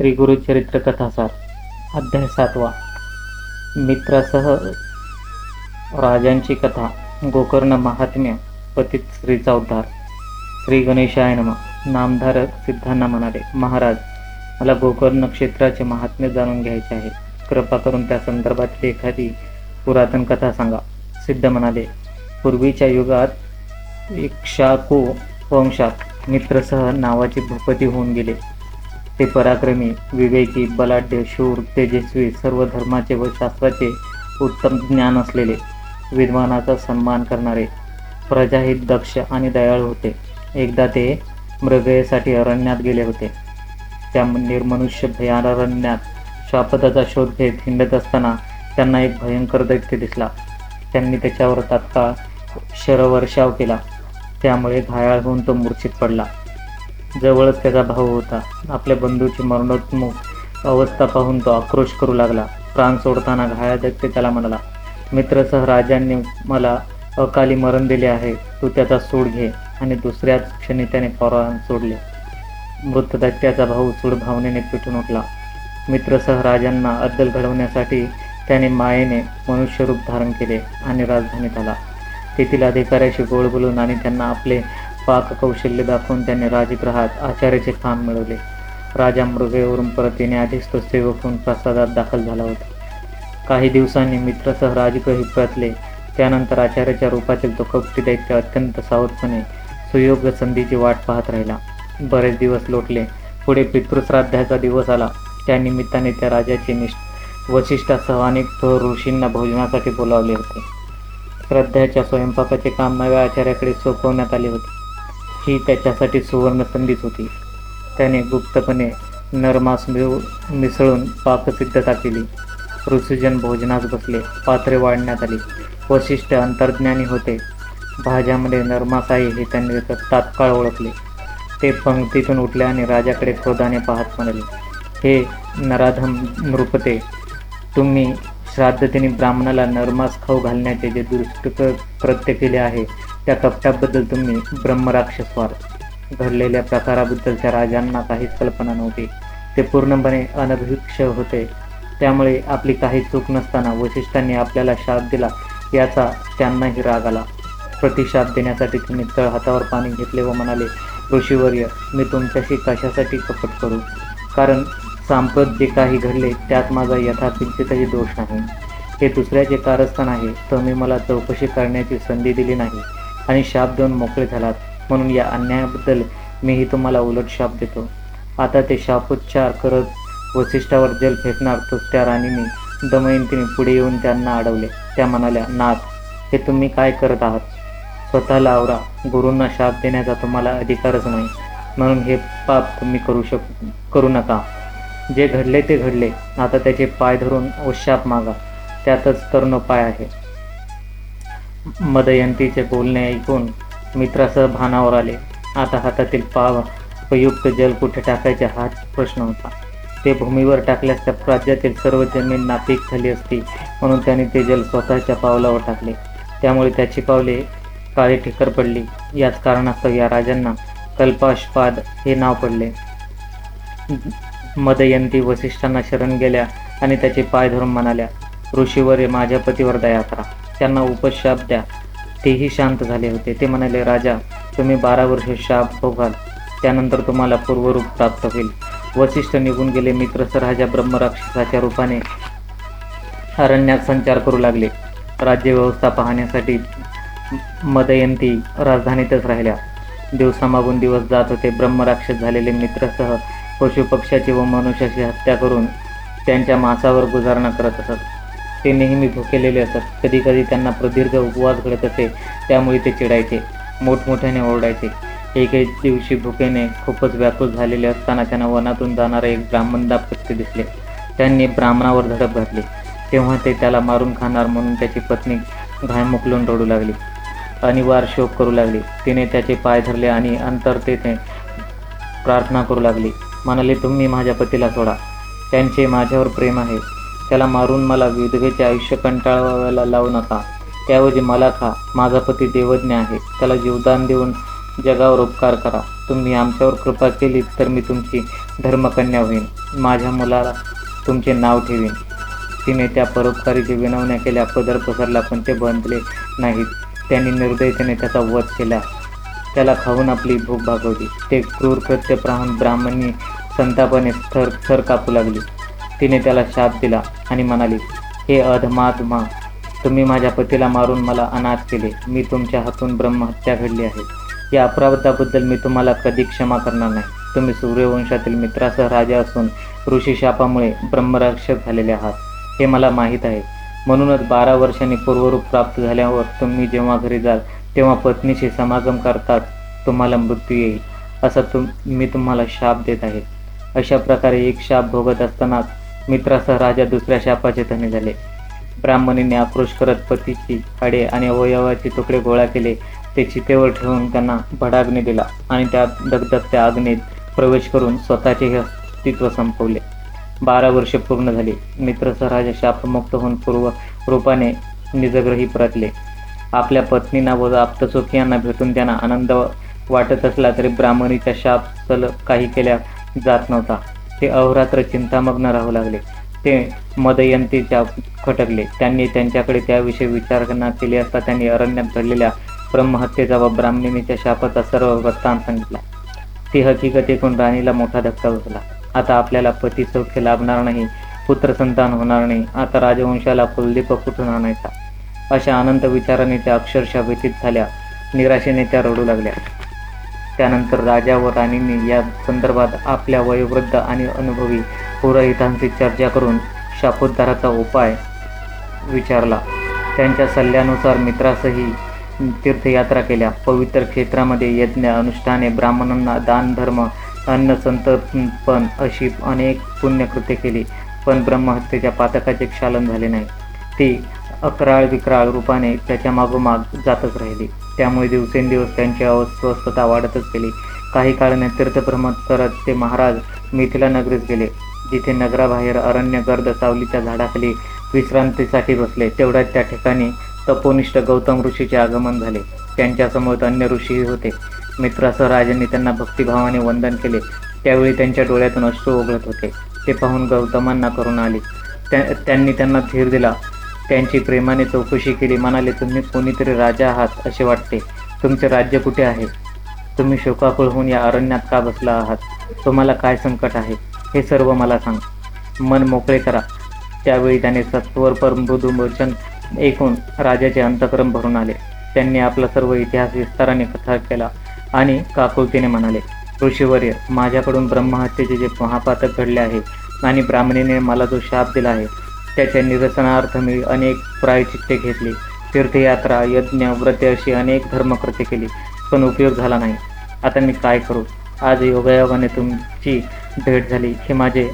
श्री गुरुचरित्र कथासार अध्याय सातवा. मित्रासह राजांची कथा गोकर्ण महात्म्य पतित श्रीचा उद्धार. श्री गणेशाय नम. नामधारक सिद्धांना म्हणाले महाराज मला गोकर्ण क्षेत्राचे महात्म्य जाणून घ्यायचे आहे. कृपा करून त्या संदर्भातली एखादी पुरातन कथा सांगा. सिद्ध म्हणाले पूर्वीच्या युगात इक्षाकू वंशात मित्रसह नावाचे भूपती होऊन गेले. ते पराक्रमी विवेकी बलाढ्य शूर तेजस्वी सर्व धर्माचे व शास्त्राचे उत्तम ज्ञान असलेले विद्वानाचा सन्मान करणारे प्रजाहित दक्ष आणि दयाळू होते. एकदा ते मृगयेसाठी अरण्यात गेले होते. त्या निर्मनुष्य भयारण्यात श्वापदाचा शोध घेत हिंडत असताना त्यांना एक भयंकर दैत्य दिसला. त्यांनी त्याच्यावर तात्काळ शरवर्षाव केला. त्यामुळे घायाळ होऊन तो मूर्छित पडला. जवळच त्याचा भाऊ होता. आपल्या बंधूची मरणोत्मुख अवस्था पाहून तो आक्रोश करू लागला. प्राण सोडताना घाया त्याला म्हणाला मित्रसह राजांनी मला अकाली मरण दिले आहे. तू त्याचा सूड घे. आणि दुसऱ्याच क्षणी त्याने पराण सोडले. मृतदत्याचा भाऊ सूड भावनेने पिठून उठला. मित्रसह राजांना अद्दल घडवण्यासाठी त्याने मायेने मनुष्यरूप धारण केले आणि राजधानीत आला. तेथील अधिकाऱ्याशी गोड बोलून आणि त्यांना आपले पाककौशल्य दाखवून त्याने राजगृहात आचार्याचे स्थान मिळवले. राजा मृगेवरून परत येण्याआधीच तो सेवक होऊन प्रसादात दाखल झाला होता. काही दिवसांनी मित्रसह राजगृही परतले. त्यानंतर आचार्याच्या रूपातील तो कपटी दैत्य अत्यंत सावधपणे सुयोग्य संधीची वाट पाहत राहिला. बरेच दिवस लोटले. पुढे पितृश्राद्धाचा दिवस आला. त्या निमित्ताने त्या राजाचे निष्ठ वशिष्ठासह अनेक थोर ऋषींना भोजनासाठी बोलावले होते. श्रद्धाच्या स्वयंपाकाचे काम नव्या आचार्याकडे सोपवण्यात आले होते. ही त्याच्यासाठी सुवर्ण संधीच होती. त्याने गुप्तपणे नरमास मिळू मिसळून पाकसिद्धता केली ऋषीजन भोजनास बसले पात्रे वाढण्यात आली. वशिष्ठ अंतर्ज्ञानी होते. भाज्यामध्ये नरमास आहे हे त्यांनी तात्काळ ओळखले. ते पंक्तीतून उठले आणि राजाकडे क्रोधाने पाहत म्हणाले हे नराधम नृपते तुम्ही श्राद्धतेने ब्राह्मणाला नरमास खाऊ घालण्याचे जे दुष्ट कृत्य केले आहे त्या कपटाबद्दल तुम्ही ब्रह्मराक्षसवर घडलेल्या प्रकाराबद्दलच्या राजांना काहीच कल्पना नव्हती. ते पूर्णपणे अनभिक्ष होते. त्यामुळे आपली काही चूक नसताना वशिष्ठांनी आपल्याला शाप दिला याचा त्यांनाही राग आला. प्रतिशाप देण्यासाठी तुम्ही तळ हातावर पाणी घेतले व म्हणाले ऋषीवर्य मी तुमच्याशी कशासाठी कपट करू? कारण सांप्रत जे काही घडले त्यात माझा यथाकिंचितही दोष नाही. हे दुसऱ्याचे कारस्थान आहे तुम्ही मला चौकशी करण्याची संधी दिली नाही. आणि शाप देऊन मोकळे झालात. म्हणून या अन्यायाबद्दल मीही तुम्हाला उलट शाप देतो. आता ते शापोच्चार करत वसिष्ठावर जल फेकणार तोच त्या राणीने. दमयंतीने पुढे येऊन त्यांना अडवले. त्या म्हणाल्या नाथ हे तुम्ही काय करत आहात? स्वतःला आवरा. गुरूंना शाप देण्याचा तुम्हाला अधिकारच नाही. म्हणून हे पाप तुम्ही करू शक करू नका. जे घडले ते घडले. आता त्याचे पाय धरून शाप मागा. त्यातच तरुण पाय आहे. मदयंतीचे बोलणे ऐकून मित्रासह भानावर आले. आता हातातील पाव उपयुक्त जल कुठे टाकायचे हाच प्रश्न होता. ते भूमीवर टाकल्यास त्या राज्यातील सर्व जमीन नापीक झाली असती म्हणून त्याने ते जल स्वतःच्या पावलावर टाकले. त्यामुळे त्याची पावले काळी ठिकर पडली. याच कारणास्तव या राजांना कल्पाशपाद हे नाव पडले. मदयंती वसिष्ठांना शरण गेल्या आणि त्याचे पाय धरून म्हणाल्या ऋषीवर माझ्या पतीवर दया करा. त्यांना उपशाप द्या. तेही शांत झाले होते. ते म्हणाले राजा तुम्ही बारा वर्ष शाप भोगाल. त्यानंतर तुम्हाला पूर्वरूप प्राप्त होईल. वशिष्ठ निघून गेले. मित्रस राजा ब्रह्मराक्षसाच्या रूपाने अरण्यात संचार करू लागले. राज्यव्यवस्था पाहण्यासाठी मदयंती राजधानीतच राहिल्या. दिवसामागून दिवस जात होते. ब्रह्मराक्षस झालेले मित्रसह पशुपक्ष्याची व मनुष्याची हत्या करून त्यांच्या मांसावर गुजारणा करत असत. ते नेहमी भुकेलेले असत कधी कधी त्यांना प्रदीर्घ उपवास घडत असे त्यामुळे ते चिडायचे मोठमोठ्याने ओरडायचे. एक एक दिवशी भुकेने खूपच व्याकुळ झालेले असताना त्यांना वनातून जाणारे एक ब्राह्मण दाम्पत्य दिसले. त्यांनी ब्राह्मणावर धडक घातली. तेव्हा ते त्याला मारून खाणार म्हणून त्याची पत्नी घायमुकलून रडू लागली. अनिवार शोक करू लागली. तिने त्याचे पाय धरले आणि अंतरतेने प्रार्थना करू लागली. म्हणाले तुम्ही माझ्या पतीला सोडा. त्यांचे माझ्यावर प्रेम आहे. त्याला मारून मला विधवेचे आयुष्य कंटाळवायला लावू नका. त्याऐवजी मला खा. माझा पती देवज्ञ आहे. त्याला जीवदान देऊन जगावर उपकार करा. तुम्ही आमच्यावर कृपा केली तर मी तुमची धर्मकन्या होईन. माझ्या मुलाला तुमचे नाव ठेवीन. तिने त्या परोपकारीची विनवण्या केल्या. पदर पसरला पण ते बंधले नाहीत. त्यांनी निर्दयतेने त्याचा वध केला. त्याला खाऊन आपली भूक भागवली. ते क्रूर कृत्य प्राहून ब्राह्मणी संतापाने थर थर कापू लागली. तिने त्याला शाप दिला आणि म्हणाली हे अधमात्मा तुम्ही माझ्या पतीला मारून मला अनाथ केले. मी तुमच्या हातून ब्रह्महत्या घडली आहे. या अपराधाबद्दल मी तुम्हाला कधी क्षमा करणार नाही. तुम्ही सूर्यवंशातील मित्रासह राजा असून ऋषी शापामुळे ब्रह्मरक्षक झालेले आहात. हे मला माहीत आहे. म्हणूनच बारा वर्षांनी पूर्वरूप प्राप्त झाल्यावर तुम्ही जेव्हा घरी जाल तेव्हा पत्नीशी समागम करताच तुम्हाला मृत्यू येईल. असा तुम मी तुम्हाला शाप देत आहे. अशा प्रकारे एक शाप भोगत असतानाच मित्रासह राजा दुसऱ्या शापाचे धनी झाले. ब्राह्मणीने आक्रोश करत पतीची हाडे आणि अवयवाचे तुकडे गोळा केले. ते चितेवर ठेवून त्यांना भडाग्नी दिला आणि त्या दगदगत्या अग्नीत प्रवेश करून स्वतःचे हे अस्तित्व संपवले. बारा वर्षे पूर्ण झाली. मित्रसह राजा शापमुक्त होऊन पूर्व रूपाने निजग्रही परतले. आपल्या पत्नींना व आप्तसुखियांना भेटून त्यांना आनंद वाटत असला तरी ब्राह्मणीचा शाप सल काही केल्या जात नव्हता. ते अहोरात्र चिंतामग्न राहू लागले. ते मदयंतीच्या खटकले. त्यांनी त्यांच्याकडे त्याविषयी विचारणा केली असता त्यांनी अरण्यात घडलेल्या ब्रह्महत्येचा व ब्राह्मणीच्या शापाचा सर्व वृत्तांत सांगितला. ती हकीकत ऐकून राणीला मोठा धक्का बसला. आता आपल्याला पती सौख्य लाभणार नाही पुत्र संतान होणार नाही आता राजवंशाला कुलदीप कुठून आणायचा? अशा अनंत विचाराने त्या अक्षरशः व्यतीत झाल्या. निराशेने त्या रडू लागल्या. त्यानंतर राजा व राणींनी या संदर्भात आपल्या वयोवृद्ध आणि अनुभवी पुरोहितांशी चर्चा करून शापोद्धाराचा उपाय विचारला. त्यांच्या सल्ल्यानुसार मित्रासही तीर्थयात्रा केल्या. पवित्र क्षेत्रामध्ये यज्ञ अनुष्ठाने ब्राह्मणांना दान धर्म अन्न संतपण अशी अनेक पुण्यकृत्य केली पण ब्रह्महत्येच्या पातकाचे क्षालन झाले नाही. ती अकराळ विक्राळ रूपाने त्याच्या मागोमाग जातच राहिली. त्यामुळे दिवसेंदिवस त्यांची अस्वस्थता वाढतच गेली. काही काळाने तीर्थभ्रमण करत ते महाराज मिथिला नगरीत गेले. जिथे नगराबाहेर अरण्य गर्द सावलीच्या झाडाखाली विश्रांतीसाठी बसले तेवढ्याच त्या ठिकाणी तपोनिष्ठ गौतम ऋषीचे आगमन झाले. त्यांच्यासमोर अन्य ऋषीही होते. मित्रासह राजांनी त्यांना भक्तिभावाने वंदन केले. त्यावेळी त्यांच्या डोळ्यातून अश्रू ओघळत होते. ते पाहून गौतमांना करून आली. त्या त्यांनी त्यांना धीर दिला. त्यांची प्रेमाने चौकशी केली. म्हणाले तुम्ही कोणीतरी राजा आहात असे वाटते. तुमचे राज्य कुठे आहे? तुम्ही शोकाकुळ होऊन या अरण्यात का बसला आहात? तुम्हाला काय संकट आहे? हे सर्व मला सांग. मन मोकळे करा. त्यावेळी त्याने सत्वर पर मृदुमोचन ऐकून राजाचे अंतकरण भरून आले. त्यांनी आपला सर्व इतिहास विस्ताराने कथा केला आणि काकुळतीने म्हणाले ऋषीवर्य माझ्याकडून ब्रह्महत्येचे जे महापातक घडले आहे आणि ब्राह्मणीने मला जो शाप दिला आहे त्याच्या निरसनार्थ मी अनेक प्रायचित्ते घेतली. तीर्थयात्रा यज्ञ व्रते अशी अनेक धर्मकृत्ये केली पण उपयोग झाला नाही. आता मी काय करू? आज योगायोगाने तुमची भेट झाली. हे माझे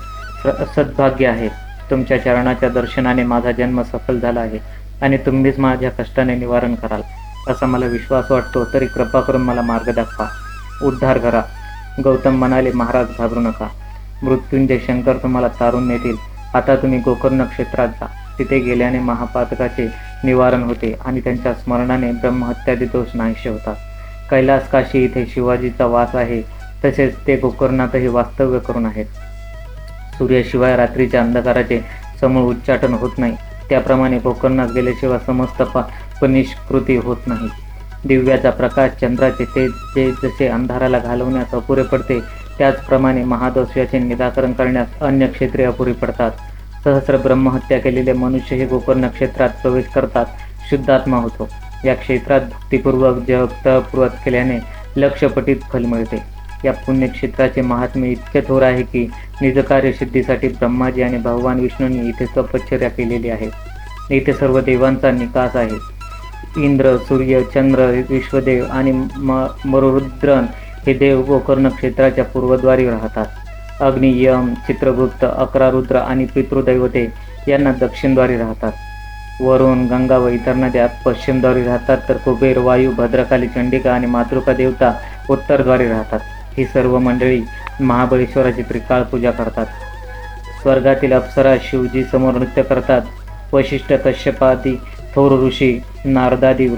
सद्भाग्य आहे. तुमच्या चरणाच्या दर्शनाने माझा जन्म सफल झाला आहे आणि तुम्हीच माझ्या कष्टाने निवारण कराल. असा मला विश्वास वाटतो तरी कृपा करून मला मार्ग दाखवा. उद्धार करा. गौतम म्हणाले महाराज घाबरू नका. मृत्युंजय शंकर तुम्हाला तारून नेतील. आता तुम्ही गोकर्ण क्षेत्रात जा. तिथे गेल्याने महापातकाचे निवारण होते आणि त्यांच्या स्मरणाने ब्रह्महत्यादी दोष नाहीसे होतात. कैलास काशी इथे शिवाजीचा वास आहे तसेच ते गोकर्णातही वास्तव्य करून आहेत. सूर्याशिवाय रात्रीच्या अंधकाराचे समूळ उच्चाटन होत नाही. त्याप्रमाणे गोकर्णात गेल्याशिवाय समस्त पनिष्कृती होत नाही. दिव्याचा प्रकाश चंद्राचे तेज जे जसे अंधाराला घालवण्यास अपुरे पडते त्याचप्रमाणे महादोषाचे निराकरण करण्यास अन्य क्षेत्रे अपुरी पडतात. सहस्र ब्रह्महत्या केलेले मनुष्य हे गोकर्ण क्षेत्रात प्रवेश करतात शुद्धात्मा होतो. या क्षेत्रात भक्तिपूर्वक जप तप केल्याने लक्षपटीत फल मिळते. या पुण्यक्षेत्राचे महात्म्य इतके थोर आहे की निजकार्य सिद्धीसाठी ब्रह्माजी आणि भगवान विष्णूंनी इथे तपश्चर्या केलेली आहे. इथे सर्व देवांचा निकास आहे. इंद्र सूर्य चंद्र विश्वदेव आणि म मरुद्रन हे देव गोकर्ण क्षेत्राच्या पूर्वद्वारी राहतात. अग्नियम चित्रगुप्त अकरा रुद्र आणि पितृदैवते यांना दक्षिणद्वारे राहतात. वरुण गंगा व इतर नद्या पश्चिमद्वारे राहतात तर कुबेर वायू भद्रकाली चंडिका आणि मातृका देवता उत्तरद्वारे राहतात. ही सर्व मंडळी महाबळेश्वराची त्रिकाळ पूजा करतात. स्वर्गातील अप्सरा शिवजी समोर नृत्य करतात. वशिष्ठ कश्यपादी थोर ऋषी नारदादी